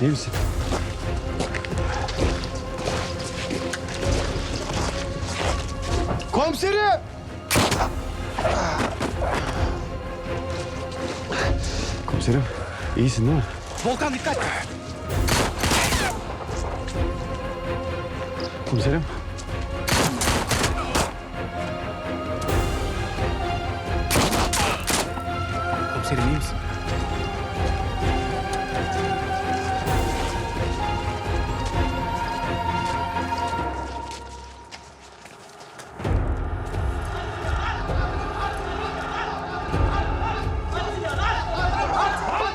İyi misin? Komiserim! Komiserim, iyisin değil mi? Volkan dikkat. Komiserim. Komiserim iyi misin?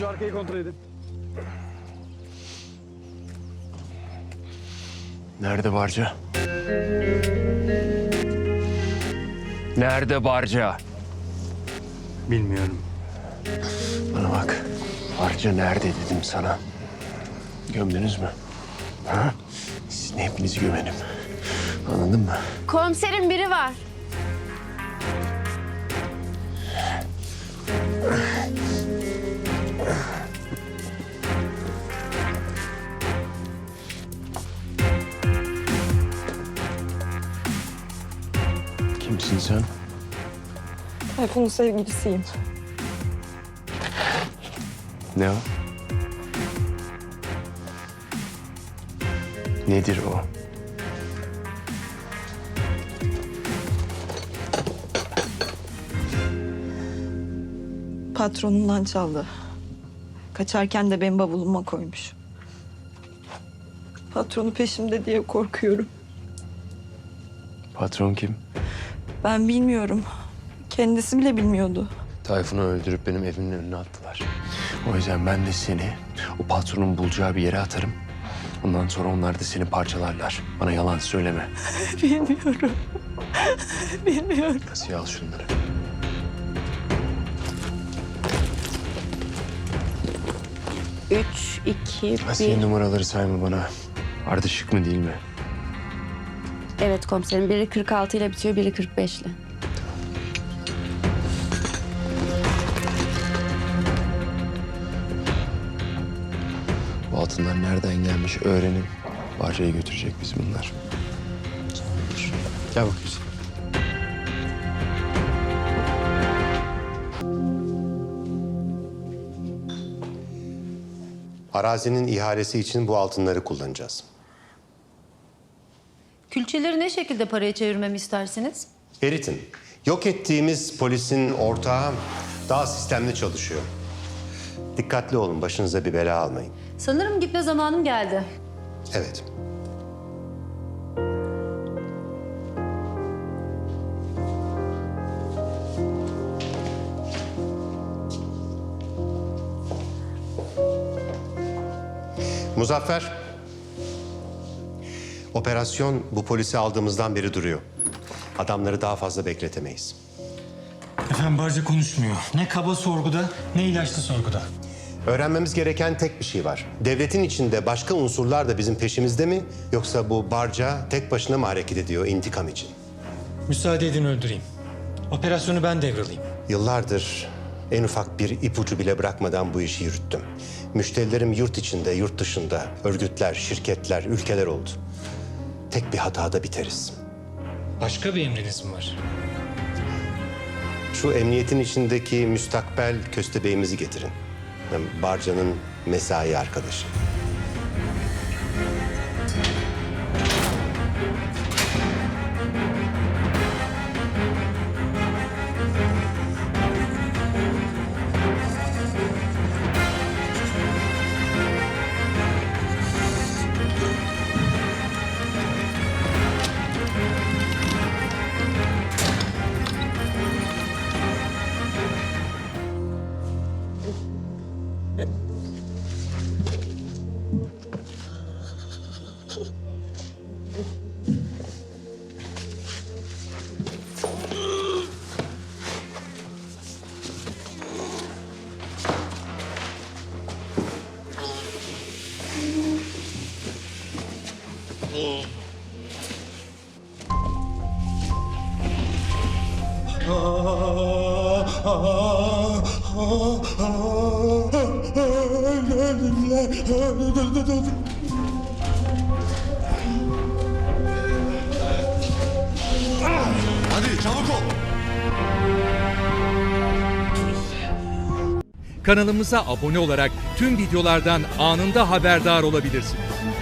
şu arkayı kontrol edin. Nerede Barca? Nerede Barca? Bilmiyorum. Bana bak. Barca nerede dedim sana. Gömdünüz mü? Ha? Sizin hepinizi gömerim. Anladın mı? Komiserim biri var. Kimsin sen? Tayfun'un sevgilisiyim. Ne o? Nedir o? Patronundan çaldı. Kaçarken de benim bavuluma koymuş. Patronu peşimde diye korkuyorum. Patron kim? Ben bilmiyorum. Kendisi bile bilmiyordu. Tayfun'u öldürüp benim evimin önüne attılar. O yüzden ben de seni o patronun bulacağı bir yere atarım. Ondan sonra onlar da seni parçalarlar. Bana yalan söyleme. Bilmiyorum. bilmiyorum. Asiye al şunları. Üç, iki, Asiye bir. numaraları sayma bana. Ardışık mı değil mi? Evet komiserim. Biri 46 ile bitiyor, biri 45 ile. Bu altınlar nereden gelmiş öğrenin. Barca'ya götürecek biz bunlar. Gel bakayım. Arazinin ihalesi için bu altınları kullanacağız. Külçeleri ne şekilde paraya çevirmemi istersiniz? Eritin. Yok ettiğimiz polisin ortağı daha sistemli çalışıyor. Dikkatli olun, başınıza bir bela almayın. Sanırım gitme zamanım geldi. Evet. Muzaffer. Operasyon bu polisi aldığımızdan beri duruyor. Adamları daha fazla bekletemeyiz. Efendim Barca konuşmuyor. Ne kaba sorguda ne ilaçlı sorguda. Öğrenmemiz gereken tek bir şey var. Devletin içinde başka unsurlar da bizim peşimizde mi? Yoksa bu barca tek başına mı hareket ediyor intikam için? Müsaade edin öldüreyim. Operasyonu ben devralayım. Yıllardır en ufak bir ipucu bile bırakmadan bu işi yürüttüm. Müşterilerim yurt içinde, yurt dışında, örgütler, şirketler, ülkeler oldu. Tek bir hatada biteriz. Başka bir emriniz mi var? Şu emniyetin içindeki müstakbel köstebeğimizi getirin. Yani Barca'nın mesai arkadaşı. Kanalımıza abone olarak tüm videolardan anında haberdar olabilirsiniz.